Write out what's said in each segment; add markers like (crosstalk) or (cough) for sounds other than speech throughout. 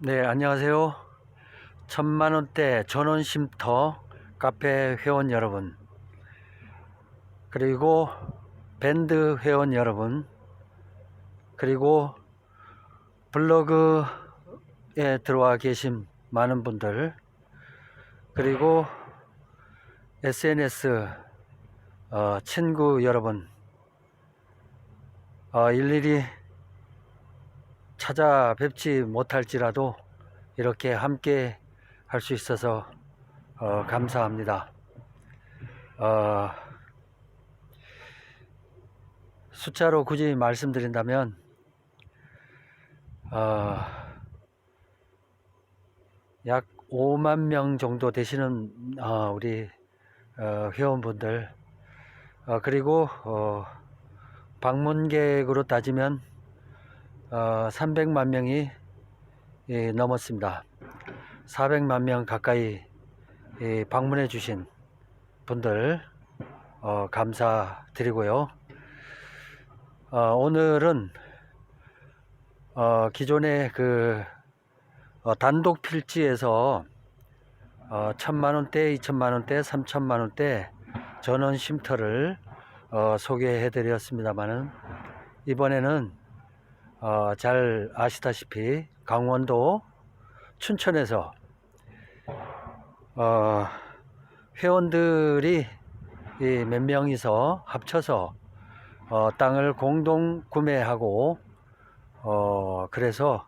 네, 안녕하세요. 천만원대 전원쉼터 카페 회원 여러분, 그리고 밴드 회원 여러분, 그리고 블로그에 들어와 계신 많은 분들, 그리고 SNS 어, 친구 여러분, 어, 일일이 찾아뵙지 못할지라도 이렇게 함께 할 수 있어서 어, 감사합니다. 어, 숫자로 굳이 말씀드린다면 어, 약 5만 명 정도 되시는 어, 우리 어, 회원분들 어, 그리고 어, 방문객으로 따지면 어, 300만 명이 예, 넘었습니다. 400만 명 가까이 예, 방문해 주신 분들 어, 감사드리고요. 어, 오늘은 어, 기존의 그 어, 단독 필지에서 어, 천만 원대, 이천만 원대, 삼천만 원대 전원 쉼터를 어, 소개해 드렸습니다만은 이번에는 어, 잘 아시다시피 강원도 춘천에서 어, 회원들이 이몇 명이서 합쳐서 어, 땅을 공동 구매하고 어, 그래서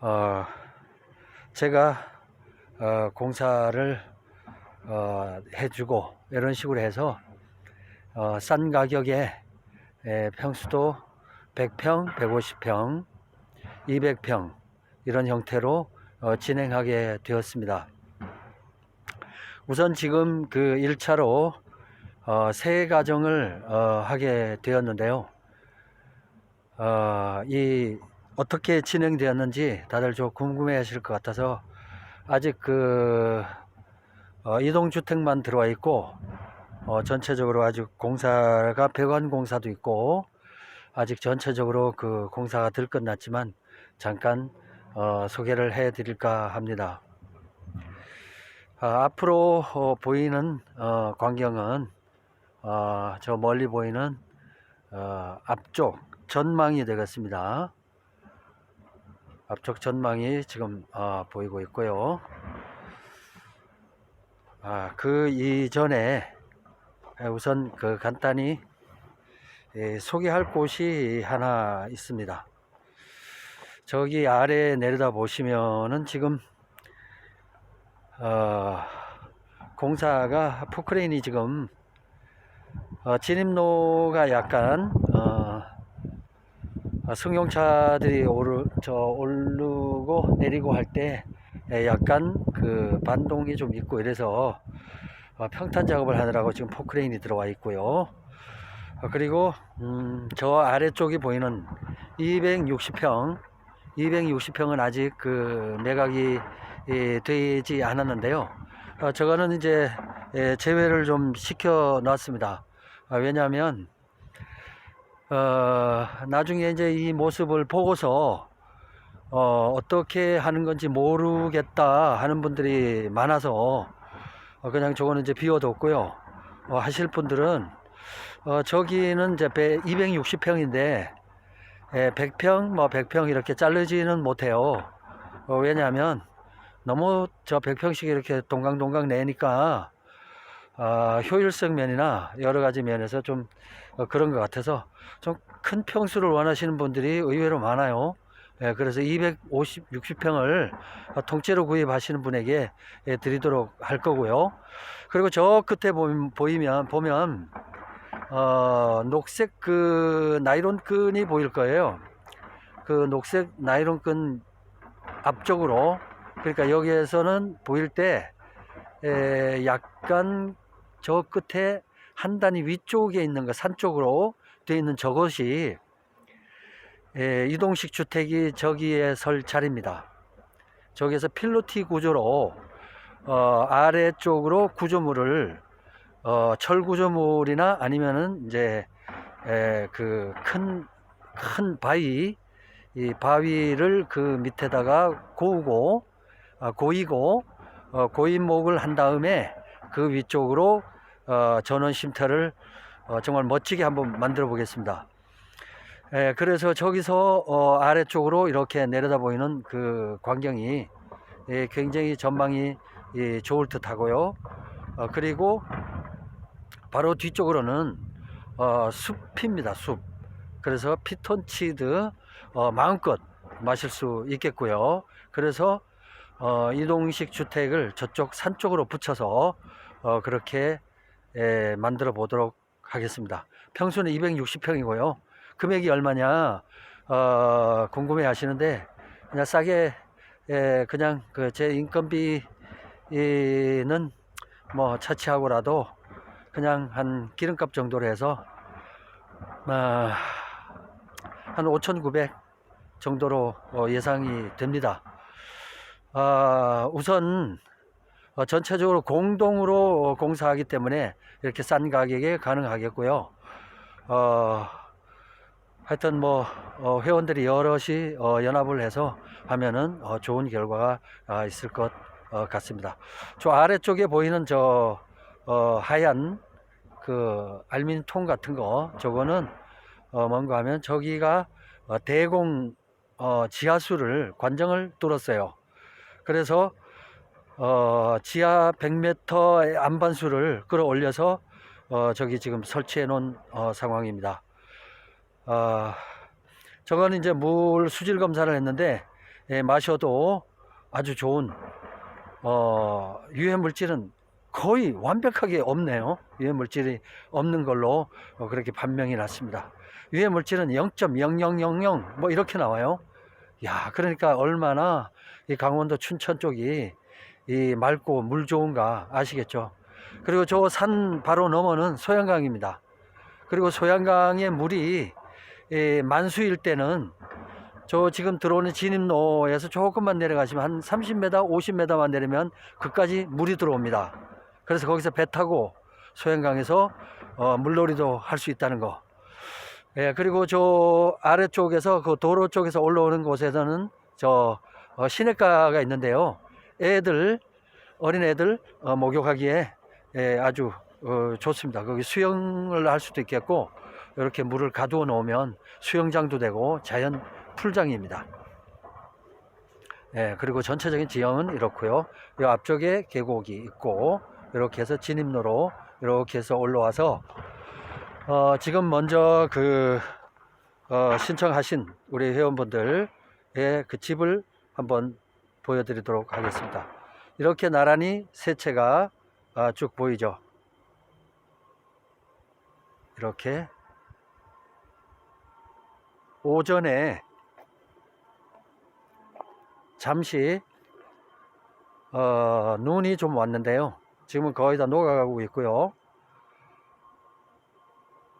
어, 제가 어, 공사를 어, 해주고 이런 식으로 해서 어, 싼 가격에 에, 평수도 100평, 150평, 200평 이런 형태로 어, 진행하게 되었습니다. 우선 지금 그 1차로 어, 세 가정을 어, 하게 되었는데요. 어, 이 어떻게 진행되었는지 다들 좀 궁금해 하실 것 같아서 아직 그 어, 이동주택만 들어와 있고 어, 전체적으로 아직 공사가 배관 공사도 있고 아직 전체적으로 그 공사가 덜 끝났지만 잠깐 어, 소개를 해 드릴까 합니다. 아, 앞으로 어, 보이는 어, 광경은 어, 저 멀리 보이는 어, 앞쪽 전망이 되겠습니다. 앞쪽 전망이 지금 어, 보이고 있고요. 아, 그 이전에 우선 그 간단히 예, 소개할 곳이 하나 있습니다. 저기 아래 내려다 보시면은 지금 어, 공사가 포크레인이 지금 어, 진입로가 약간 어, 어, 승용차들이 오르 저 오르고 내리고 할 때 약간 그 반동이 좀 있고 이래서 어, 평탄 작업을 하느라고 지금 포크레인이 들어와 있고요. 어, 그리고 음, 저 아래쪽이 보이는 260평 260평은 아직 그 매각이 예, 되지 않았는데요. 어, 저거는 이제 예, 제외를 좀 시켜 놨습니다. 아, 왜냐하면 어, 나중에 이제 이 모습을 보고서 어, 어떻게 하는 건지 모르겠다 하는 분들이 많아서 어, 그냥 저거는 이제 비워뒀고요. 어, 하실 분들은 어, 저기는 이제 260평인데 예, 100평, 뭐 100평 이렇게 자르지는 못해요. 어, 왜냐하면 너무 저 100평씩 이렇게 동강동강 내니까 어, 효율성 면이나 여러 가지 면에서 좀 어, 그런 것 같아서 좀 큰 평수를 원하시는 분들이 의외로 많아요. 예, 그래서 250, 60평을 통째로 구입하시는 분에게 예, 드리도록 할 거고요. 그리고 저 끝에 보면, 보이면, 보면, 어, 녹색 그 나이론 끈이 보일 거예요. 그 녹색 나이론 끈 앞쪽으로, 그러니까 여기에서는 보일 때, 에, 약간 저 끝에 한 단위 위쪽에 있는 거, 산 쪽으로 되어 있는 저것이 에, 이동식 주택이 저기에 설 자리입니다. 저기에서 필로티 구조로 어, 아래쪽으로 구조물을 어, 철 구조물이나 아니면은 이제 그큰 큰 바위 이 바위를 그 밑에다가 고우고 아, 고이고 어, 고인목을 한 다음에 그 위쪽으로 어, 전원 쉼터를 어, 정말 멋지게 한번 만들어 보겠습니다. 예, 그래서 저기서 어, 아래쪽으로 이렇게 내려다 보이는 그 광경이 예, 굉장히 전망이 예, 좋을 듯 하고요. 어, 그리고 바로 뒤쪽으로는 어, 숲입니다. 숲. 그래서 피톤치드 어, 마음껏 마실 수 있겠고요. 그래서 어, 이동식 주택을 저쪽 산 쪽으로 붙여서 어, 그렇게 에, 만들어 보도록 하겠습니다. 평수는 260평이고요. 금액이 얼마냐 어, 궁금해 하시는데 그냥 싸게 에, 그냥 그 제 인건비는 뭐 차치하고라도 그냥 한 기름값 정도로 해서 아, 한 5,900 정도로 어, 예상이 됩니다. 아, 우선 어, 전체적으로 공동으로 어, 공사하기 때문에 이렇게 싼 가격에 가능하겠고요. 어, 하여튼 뭐 어, 회원들이 여럿이 어, 연합을 해서 하면은 어, 좋은 결과가 아, 있을 것 어, 같습니다. 저 아래쪽에 보이는 저 어, 하얀 그 알루미늄 같은 거 저거는 어, 뭔가 하면 저기가 어, 대공 어, 지하수를 관정을 뚫었어요. 그래서 어, 지하 100m 안반수를 끌어올려서 어, 저기 지금 설치해 놓은 어, 상황입니다. 어, 저거는 이제 물 수질 검사를 했는데 예, 마셔도 아주 좋은 어, 유해 물질은 거의 완벽하게 없네요. 유해 물질이 없는 걸로 어, 그렇게 판명이 났습니다. 유해 물질은 0.0000 뭐 이렇게 나와요. 야, 그러니까 얼마나 이 강원도 춘천 쪽이 이 맑고 물 좋은가 아시겠죠? 그리고 저 산 바로 너머는 소양강입니다. 그리고 소양강의 물이 이 만수일 때는 저 지금 들어오는 진입로에서 조금만 내려가시면 한 30m, 50m만 내리면 그까지 물이 들어옵니다. 그래서 거기서 배 타고 소양강에서 어, 물놀이도 할 수 있다는 거. 예, 그리고 저 아래쪽에서 그 도로 쪽에서 올라오는 곳에서는 저 어, 시냇가가 있는데요. 애들, 어린 애들 어, 목욕하기에 예, 아주 어, 좋습니다. 거기 수영을 할 수도 있겠고 이렇게 물을 가두어 놓으면 수영장도 되고 자연 풀장입니다. 예, 그리고 전체적인 지형은 이렇고요. 이 앞쪽에 계곡이 있고 이렇게 해서 진입로로 이렇게 해서 올라와서 어, 지금 먼저 그 어, 신청하신 우리 회원분들의 그 집을 한번 보여드리도록 하겠습니다. 이렇게 나란히 세 채가 아, 쭉 보이죠. 이렇게 오전에 잠시 어, 눈이 좀 왔는데요. 지금은 거의 다 녹아가고 있고요.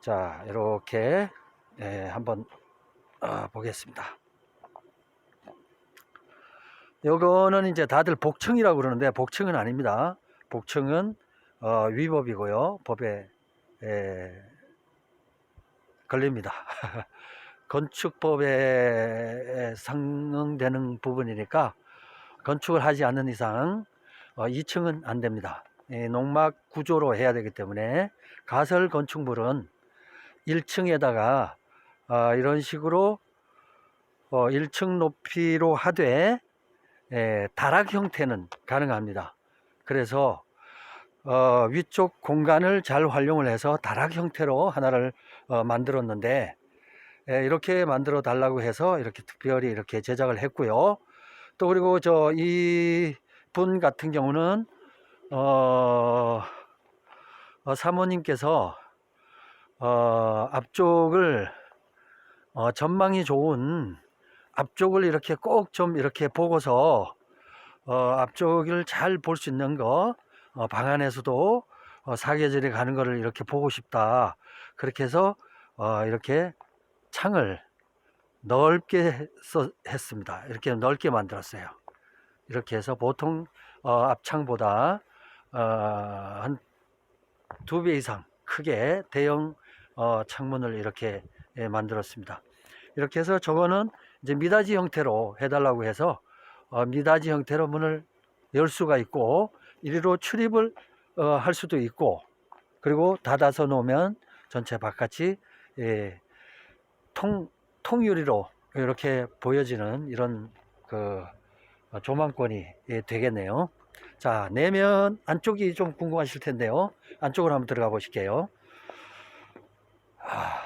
자, 이렇게 예, 한번 어, 보겠습니다. 요거는 이제 다들 복층이라고 그러는데 복층은 아닙니다. 복층은 어, 위법이고요. 법에 에, 걸립니다. (laughs) 건축법에 상응되는 부분이니까 건축을 하지 않는 이상 어, 2층은 안 됩니다. 이 농막 구조로 해야 되기 때문에 가설 건축물은 1층에다가 어, 이런 식으로 어, 1층 높이로 하되 에, 다락 형태는 가능합니다. 그래서 어, 위쪽 공간을 잘 활용을 해서 다락 형태로 하나를 어, 만들었는데 에, 이렇게 만들어 달라고 해서 이렇게 특별히 이렇게 제작을 했고요. 또 그리고 저 이 분 같은 경우는 어, 어, 사모님께서 어, 앞쪽을 어, 전망이 좋은 앞쪽을 이렇게 꼭 좀 이렇게 보고서 어, 앞쪽을 잘 볼 수 있는 거 어, 방 안에서도 어, 사계절에 가는 거를 이렇게 보고 싶다. 그렇게 해서 어, 이렇게 창을 넓게 써, 했습니다. 이렇게 넓게 만들었어요. 이렇게 해서 보통 어, 앞창보다 어, 한 두 배 이상 크게 대형 어, 창문을 이렇게 예, 만들었습니다. 이렇게 해서 저거는 이제 미닫이 형태로 해달라고 해서 어, 미닫이 형태로 문을 열 수가 있고 이리로 출입을 어, 할 수도 있고 그리고 닫아서 놓으면 전체 바깥이 예, 통 통유리로 이렇게 보여지는 이런 그 어, 조망권이 예, 되겠네요. 자 내면 안쪽이 좀 궁금하실 텐데요. 안쪽으로 한번 들어가 보실게요. 아,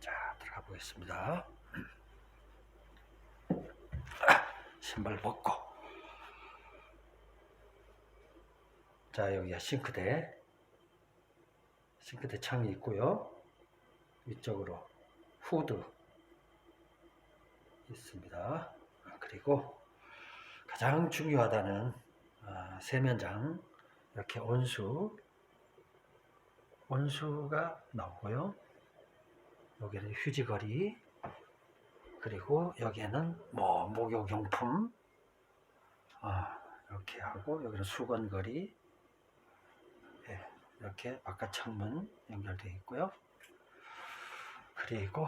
자 들어가 보겠습니다. (clears throat) 신발 벗고 자 여기가 싱크대 싱크대 창이 있고요. 위쪽으로 후드 있습니다. 그리고 가장 중요하다는 아, 세면장 이렇게 온수 온수가 나오고요. 여기는 휴지거리 그리고 여기에는 뭐 목욕용품 아, 이렇게 하고 여기는 수건거리 예, 이렇게 바깥 창문 연결되어 있고요. 그리고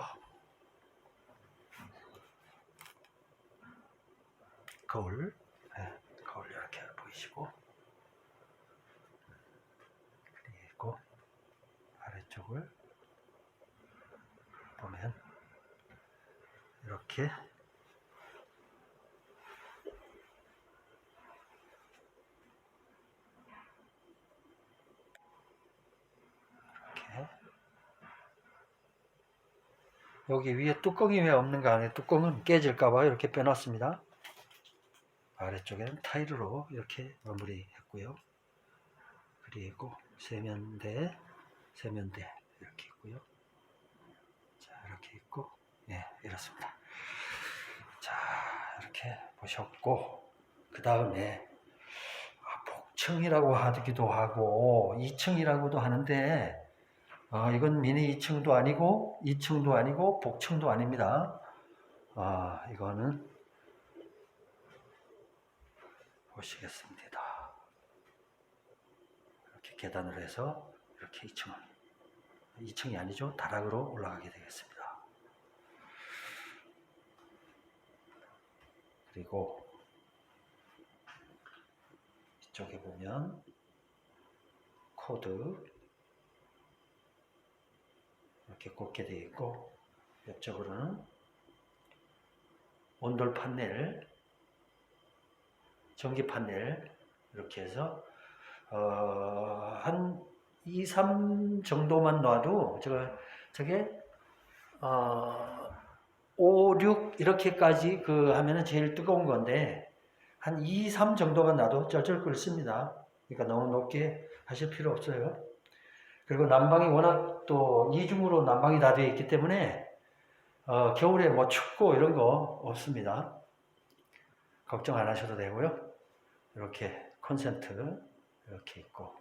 거울 예, 거울 이렇게 보이시고 그리고 아래쪽을 보면 이렇게 여기 위에 뚜껑이 왜 없는가 하네. 뚜껑은 깨질까봐 이렇게 빼놨습니다. 아래쪽에는 타일로 이렇게 마무리했고요. 그리고 세면대 세면대 이렇게 있고요. 자 이렇게 있고. 예 이렇습니다. 자 이렇게 보셨고. 그 다음에 아, 복층이라고 하기도 하고 2층이라고도 하는데 아, 이건 미니 2층도 아니고 2층도 아니고 복층도 아닙니다. 아, 이거는 보시겠습니다. 이렇게 계단으로 해서 이렇게 2층 2층이 아니죠. 다락으로 올라가게 되겠습니다. 그리고 이쪽에 보면 코드 이렇게 꽂게 되어 있고 옆쪽으로는 온돌 판넬 전기 판넬 이렇게 해서 어, 한 2, 3 정도만 놔도 제가 저게 어, 5, 6 이렇게까지 그 하면은 제일 뜨거운 건데 한 2, 3 정도만 놔도 쩔쩔 끓습니다. 그러니까 너무 높게 하실 필요 없어요. 그리고 난방이 워낙 또 이중으로 난방이 다 되어 있기 때문에 어, 겨울에 뭐 춥고 이런 거 없습니다. 걱정 안 하셔도 되고요. 이렇게 콘센트 이렇게 있고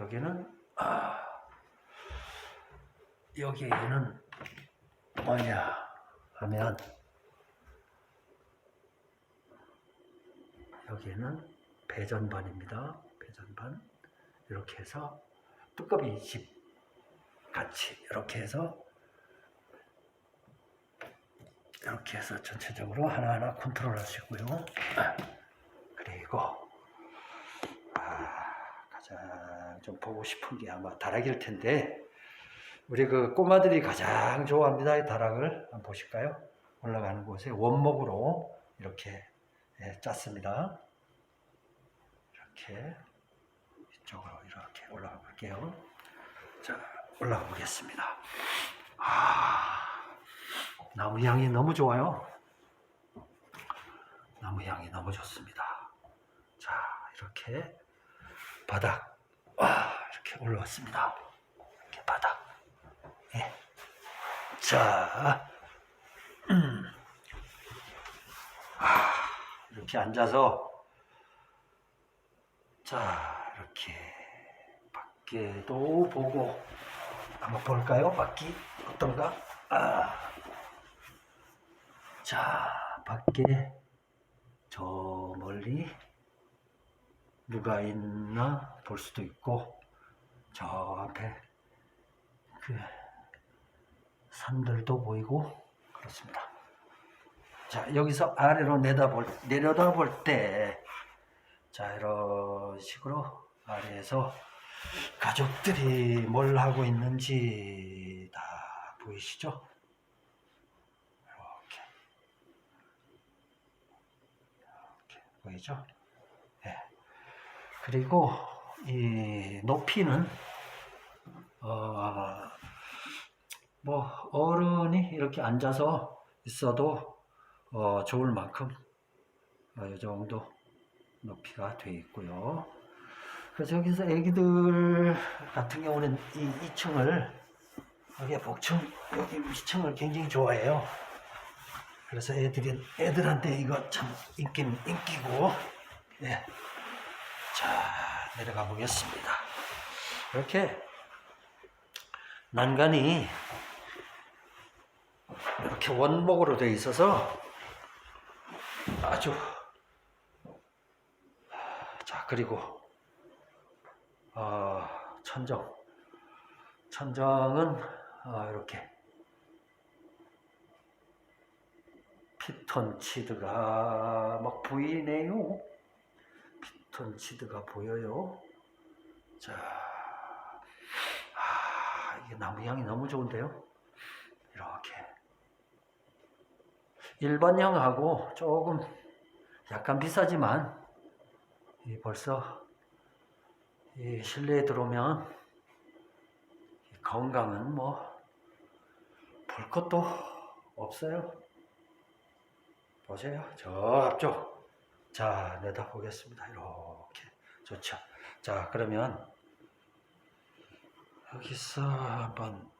여기는 아, 여기는 뭐냐 하면 여기에는 배전반입니다. 배전반 이렇게 해서 뚜껑이 집 같이 이렇게 해서 이렇게 해서 전체적으로 하나하나 컨트롤 하시고요. 그리고 아, 가장 좀 보고 싶은 게 아마 다락일 텐데 우리 그 꼬마들이 가장 좋아합니다. 이 다락을 한번 보실까요? 올라가는 곳에 원목으로 이렇게 예, 짰습니다. 이렇게 이 쪽으로 이렇게 올라가 볼게요. 자, 올라가 보겠습니다. 아, 나무 향이 너무 좋아요. 나무 향이 너무 좋습니다. 자, 이렇게 바닥, 와, 이렇게 올라왔습니다. 이렇게 바닥. 예. 자, 음. 아, 이렇게 앉아서 자, 이렇게 밖에도 보고 한번 볼까요? 밖이 어떤가? 아. 자, 밖에 저 멀리 누가 있나 볼 수도 있고 저 앞에 그 산들도 보이고 그렇습니다. 자 여기서 아래로 내다볼 내려다볼 때 자 이런 식으로 아래에서 가족들이 뭘 하고 있는지 다 보이시죠? 이렇게 이렇게 보이죠? 예. 그리고 이 높이는 어, 뭐 어른이 이렇게 앉아서 있어도 어, 좋을 만큼 어, 이 정도 높이가 돼 있고요. 그래서 여기서 애기들 같은 경우는 이 2층을 여기 복층 여기 위층을 굉장히 좋아해요. 그래서 애들이 애들한테 이거 참 인기 인기고 예. 자 내려가 보겠습니다. 이렇게 난간이 이렇게 원목으로 되어 있어서 아주 자 그리고 어, 천정 천정은 어, 이렇게 피톤치드가 막 보이네요. 피톤치드가 보여요. 자, 아, 이게 나무 향이 너무 좋은데요. 이렇게 일반형하고 조금 약간 비싸지만 이 벌써 이 실내에 들어오면 이 건강은 뭐 볼 것도 없어요. 보세요. 저 앞쪽. 자, 내다 보겠습니다. 이렇게. 좋죠. 자, 그러면 여기서 한번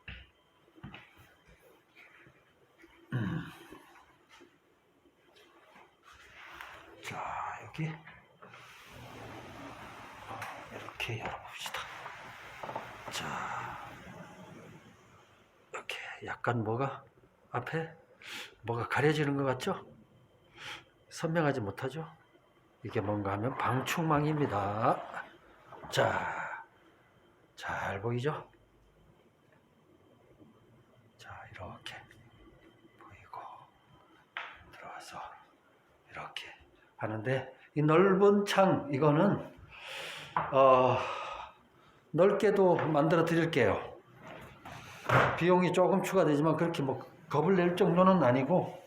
음. 자, 여기 어, 이렇게 열어봅시다. 자, 이렇게 약간 뭐가 앞에 뭐가 가려지는 것 같죠? 선명하지 못하죠? 이게 뭔가 하면 방충망입니다. 자, 잘 보이죠? 자, 이렇게 보이고 들어와서 이렇게 하는데 이 넓은 창 이거는 어, 넓게도 만들어 드릴게요. 비용이 조금 추가되지만 그렇게 뭐 겁을 낼 정도는 아니고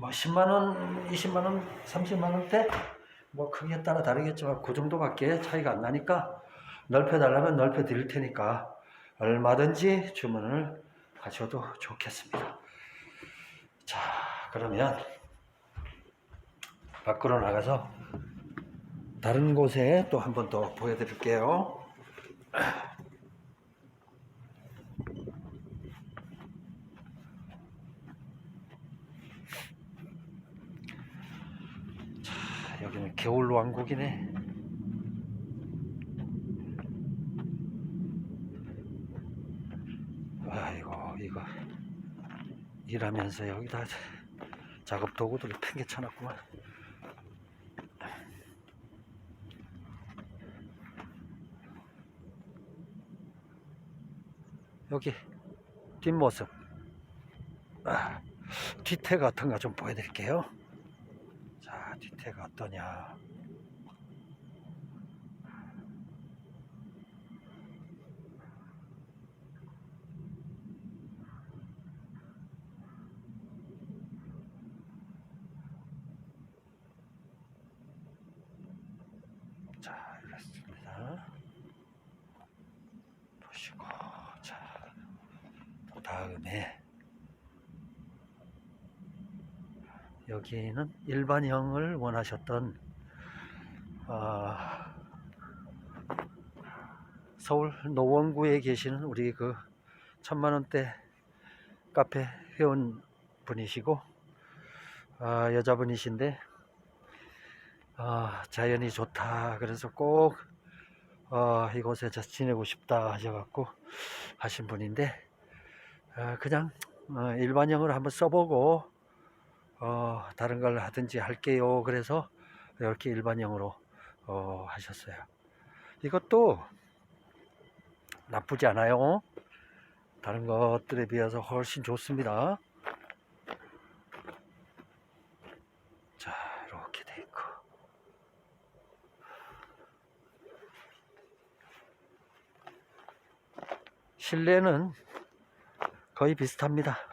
뭐 10만 원, 20만 원, 30만 원대 뭐 크기에 따라 다르겠지만 그 정도밖에 차이가 안 나니까 넓혀 달라면 넓혀 드릴 테니까 얼마든지 주문을 하셔도 좋겠습니다. 자, 그러면 밖으로 나가서 다른 곳에 또 한 번 더 보여드릴게요. 자, 여기는 겨울 왕국이네. 아이고, 이거 일하면서 여기다 작업 도구들을 팽개쳐놨구만. 여기 뒷모습. 아, 뒤태가 어떤가 좀 보여드릴게요. 자 뒤태가 어떠냐 자 이렇습니다 보시고 자 그 다음에 여기는 일반형을 원하셨던 아, 서울 노원구에 계시는 우리 그 천만원대 카페 회원 분이시고 아, 여자분이신데 아, 자연이 좋다 그래서 꼭 어, 이곳에 저 지내고 싶다 하셔갖고 하신 분인데 어, 그냥 어, 일반형을 한번 써보고 어, 다른 걸 하든지 할게요. 그래서 이렇게 일반형으로 어, 하셨어요. 이것도 나쁘지 않아요. 다른 것들에 비해서 훨씬 좋습니다. 자, 이렇게 돼 있고. 실내는 거의 비슷합니다.